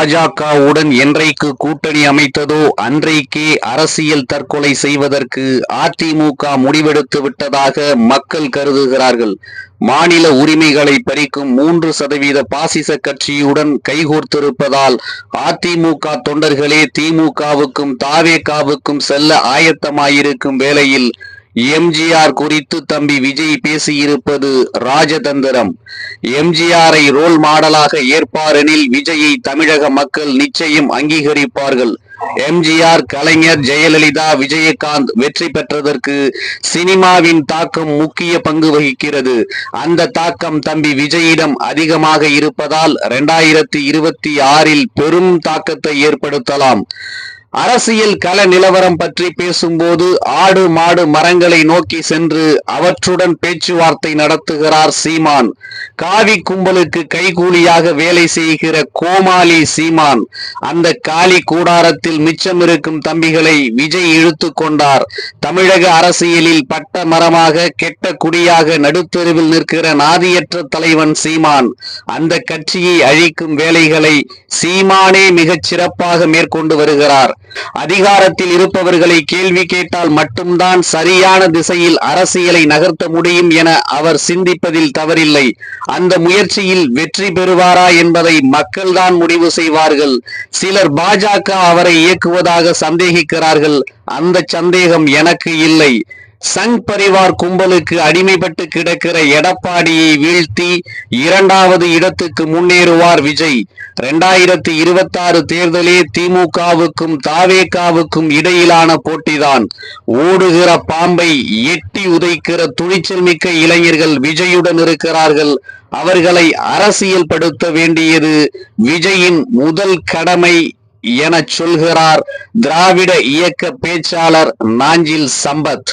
பாஜகவுடன் என்றைக்கு கூட்டணி அமைத்ததோ அன்றைக்கே அரசியல் தற்கொலை செய்வதற்கு அதிமுக முடிவெடுத்து விட்டதாக மக்கள் கருதுகிறார்கள். மாநில உரிமைகளை பறிக்கும் மூன்று சதவீத பாசிச கட்சியுடன் கைகோர்த்திருப்பதால் அதிமுக தொண்டர்களே திமுகவுக்கும் தாவேகாவுக்கும் செல்ல ஆயத்தமாயிருக்கும் வேளையில் எம்ஜிஆர் குறித்து தம்பி விஜய் பேசியிருப்பது ராஜதந்திரம். எம்ஜிஆரை ரோல் மாடலாக ஏற்பாரெனில் விஜயை தமிழக மக்கள் நிச்சயம் அங்கீகரிப்பார்கள். எம்ஜிஆர் கலைஞர் ஜெயலலிதா விஜயகாந்த் வெற்றி பெற்றதற்கு சினிமாவின் தாக்கம் முக்கிய பங்கு வகிக்கிறது. அந்த தாக்கம் தம்பி விஜயிடம் அதிகமாக இருப்பதால் இரண்டாயிரத்தி இருபத்தி ஆறில் பெரும் தாக்கத்தை ஏற்படுத்தலாம். அரசியல் கள நிலவரம் பற்றி பேசும்போது ஆடு மாடு மரங்களை நோக்கி சென்று அவற்றுடன் பேச்சுவார்த்தை நடத்துகிறார் சீமான். காவி கும்பலுக்கு கைகூலியாக வேலை செய்கிற கோமாளி சீமான். அந்த காலி கூடாரத்தில் மிச்சம் இருக்கும் தம்பிகளை விஜய் இழுத்து கொண்டார். தமிழக அரசியலில் பட்ட மரமாக கெட்ட குடியாக நடுத்தெருவில் நிற்கிற நாதியற்ற தலைவன் சீமான். அந்த கட்சியை அழிக்கும் வேலைகளை சீமானே மிகச் சிறப்பாக மேற்கொண்டு வருகிறார். அதிகாரத்தில் இருப்பவர்களை கேள்வி கேட்டால் மட்டும்தான் சரியான திசையில் அரசியலை நகர்த்த முடியும் என அவர் சிந்திப்பதில் தவறில்லை. அந்த முயற்சியில் வெற்றி பெறுவாரா என்பதை மக்கள்தான் முடிவு செய்வார்கள். சிலர் பாஜக அவரை இயக்குவதாக சந்தேகிக்கிறார்கள். அந்த சந்தேகம் எனக்கு இல்லை. சங் பரிவார் கும்பலுக்கு அடிமைப்பட்டு கிடக்கிற எடப்பாடியை வீழ்த்தி இரண்டாவது இடத்துக்கு முன்னேறுவார் விஜய். இரண்டாயிரத்தி இருபத்தி ஆறு தேர்தலே திமுகவுக்கும் தாவேகாவுக்கும் இடையிலான போட்டிதான். ஓடுகிற பாம்பை எட்டி உதைக்கிற துணிச்சல் மிக்க இளைஞர்கள் விஜயுடன் இருக்கிறார்கள். அவர்களை அரசியல் படுத்த வேண்டியது விஜயின் முதல் கடமை என சொல்கிறார் திராவிட இயக்க பேச்சாளர் நாஞ்சில் சம்பத்.